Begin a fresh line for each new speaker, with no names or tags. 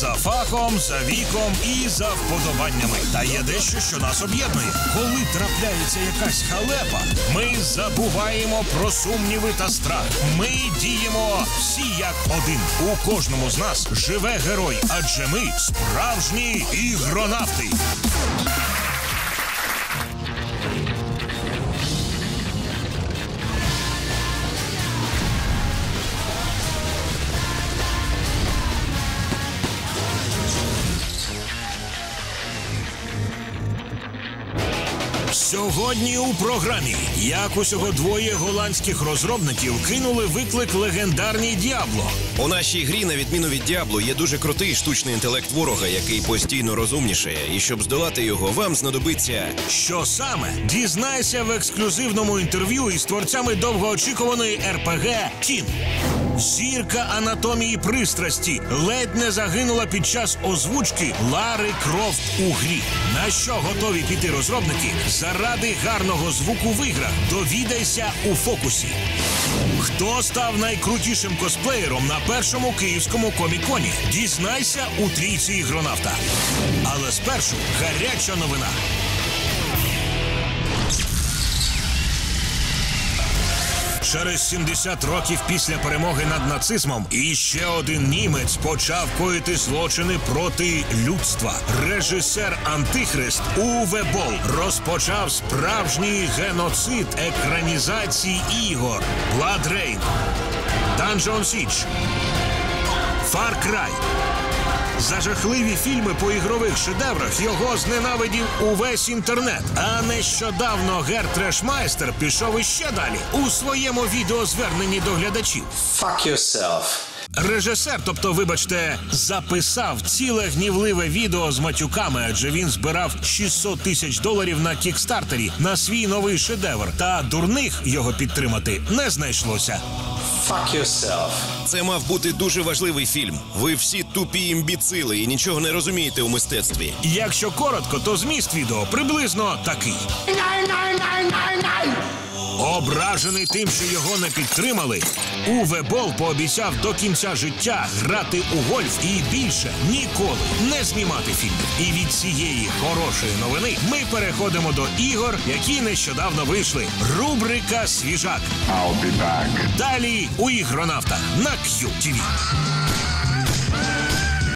За фахом, за віком і за вподобаннями. Та є дещо, що нас об'єднує. Коли трапляється якась халепа, ми забуваємо про сумніви та страх. Ми діємо всі як один. У кожному з нас живе герой, адже ми справжні ігронавти. Сьогодні у програмі як усього двоє голландських розробників кинули виклик легендарній Діабло.
У нашій грі, на відміну від Діабло, є дуже крутий штучний інтелект ворога, який постійно розумнішає. І щоб здолати його, вам знадобиться
Що саме дізнайся в ексклюзивному інтерв'ю із творцями довгоочікуваної РПГ Кін. Зірка анатомії пристрасті ледь не загинула під час озвучки Лари Крофт у грі. На що готові піти розробники заради гарного звуку в іграх? Довідайся у фокусі. Хто став найкрутішим косплеєром на першому київському коміконі? Дізнайся у трійці ігронавта. Але спершу гаряча новина. Через 70 років після перемоги над нацизмом іще один німець почав коїти злочини проти людства. Режисер Антихрист Уве Бол розпочав справжній геноцид екранізації ігор Dungeon Siege, Far Cry. За жахливі фільми по ігрових шедеврах його зненавидів увесь інтернет. А нещодавно Гер Трешмайстер пішов іще далі у своєму відеозверненні до глядачів.
Fuck yourself.
Режисер, тобто, вибачте, записав ціле гнівливе відео з матюками, адже він збирав 600 тисяч доларів на кікстартері на свій новий шедевр. Та дурних його підтримати не знайшлося.
Fuck yourself.
це мав бути дуже важливий фільм. Ви всі тупі імбіцили і нічого не розумієте у мистецтві.
Якщо коротко, то зміст відео приблизно такий. Ображений тим, що його не підтримали, Уве Бол пообіцяв до кінця життя грати у гольф і більше ніколи не знімати фільм. І від цієї хорошої новини ми переходимо до ігор, які нещодавно вийшли. Рубрика Свіжак.
I'll be back.
Далі у ігронавтах на QTV.